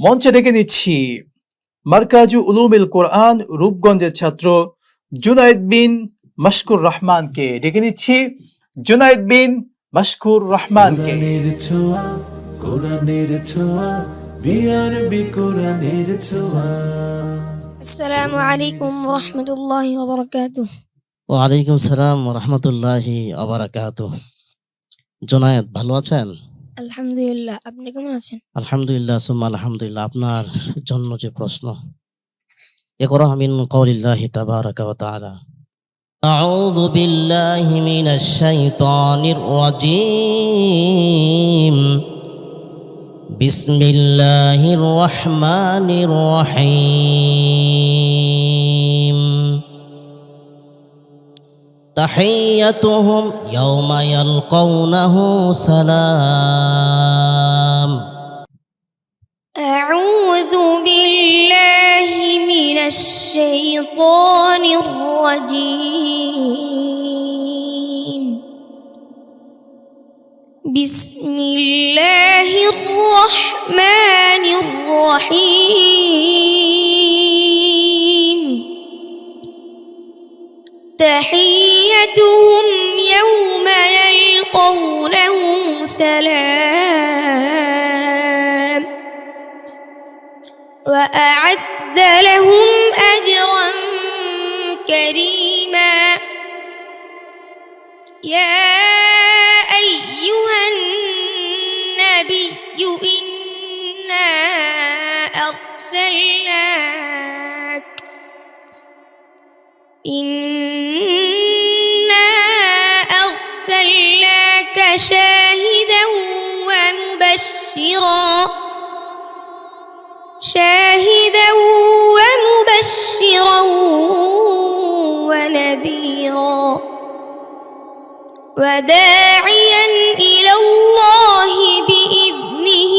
মঞ্চে ডেকে নিচ্ছি মার্কাজু উলুমিল কোরআন রূপগঞ্জের ছাত্র জুনায়দ বিন মশকুর রহমানকে ডেকে নিচ্ছি। জুনায়দ বিন মশকুর রহমানকে। আসসালামু আলাইকুম রহমতুল্লাহ ওবারাকাতুহু ওয়ালাইকুম সালাম রহমতুল্লাহি ওবারাকাতুহু জোনায়েদ ভালো আছেন? الحمد لله আপনি কেমন আছেন আলহামদুলিল্লাহ সুম্মা আলহামদুলিল্লাহ আপনার জন্য যে প্রশ্ন اقرأ من قول الله تبارك وتعالى أعوذ بالله من الشيطان الرجيم بسم الله الرحمن الرحيم تحيتهم يوم يلقونه سلام. أعوذ بالله من الشيطان الرجيم. بسم الله الرحمن الرحيم. تحيتهم يوم يلقونه سلام وأعد لهم أجرا كريما يا أيها النبي إنا أرسلناك أرسلناك شاهدا ومبشرا. شاهدا ومبشرا ونذيرا. وداعيا إلى الله بإذنه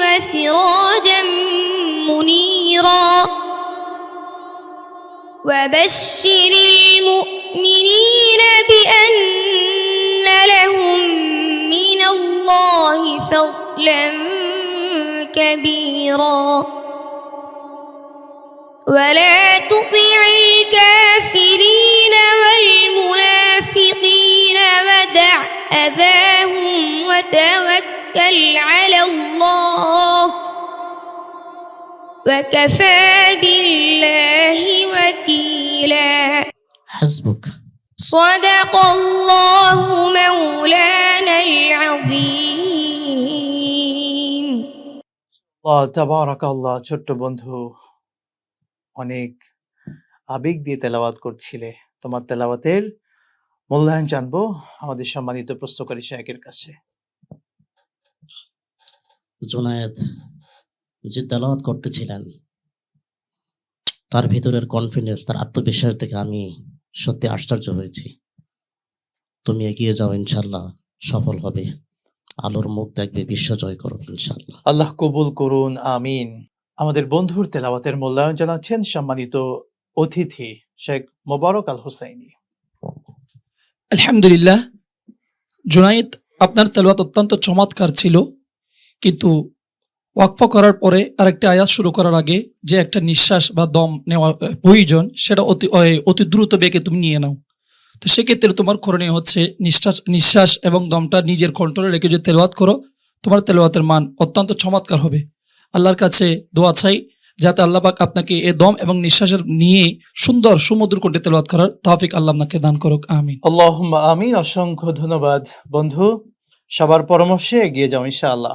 وسراجا منيرا. وبشر المؤمنين بأن لهم من الله فضلا كبيرا. ولا تطع الكافرين والمنافقين ودع أذاهم وتوكل على الله. وكفى بالله وكيلا. حسبك. صدق الله مولانا العظيم আল্লাহ তাবারাক আল্লাহ ছোট্ট বন্ধু অনেক আবেগ দিয়ে তেলাওয়াত করছিলে তোমার তেলাওয়াতের মূল্যায়ন জানবো আমাদের সম্মানিত প্রশ্নকারী শায়কের কাছে জোনায়েদ যে তেলাওয়াত করতেছিলেন তার ভিতরের কনফিডেন্স তার আত্মবিশ্বাস দেখে আমি সত্যি আশ্চর্য হয়েছি। তুমি এগিয়ে যাও ইনশাল্লাহ সফল হবে। আলোর মুখ দেখবে বিশ্ব জয় করবে ইনশাল্লাহ আল্লাহ কবুল করুন আমিন। আমাদের বন্ধুর তেলাওয়াতের মূল্যায়ন জানাচ্ছেন সম্মানিত অতিথি শেখ মোবারক আল হুসাইনি। আলহামদুলিল্লাহ জুনাইদ আপনার তেলাওয়াত অত্যন্ত চমৎকার ছিল কিন্তু ওয়াকফা করার পরে আরেকটা আয়াত শুরু করার আগে যে একটা নিঃশ্বাস বা দম নেওয়া প্রয়োজন, সেটা অতি অতি দ্রুত বেগে তুমি নিয়ে নাও। তো সেক্ষেত্রে তোমার করণীয় হচ্ছে নিঃশ্বাস নিঃশ্বাস এবং দমটা নিজের কন্ট্রোলে রেখে যদি তেলাওয়াত করো, তোমার তেলাওয়াতের মান অত্যন্ত চমৎকার হবে। আল্লাহর কাছে দোয়া চাই যাতে আল্লাহ পাক আপনাকে এ দম এবং নিঃশ্বাসের নিয়ে সুন্দর সুমধুর কণ্ঠে তেলাওয়াত করার তৌফিক আল্লাহ আপনাকে দান করুক। আমিন। আল্লাহ আমিন। অসংখ্য ধন্যবাদ। বন্ধু, সবার পরামর্শে এগিয়ে যাও ইনশাআল্লাহ।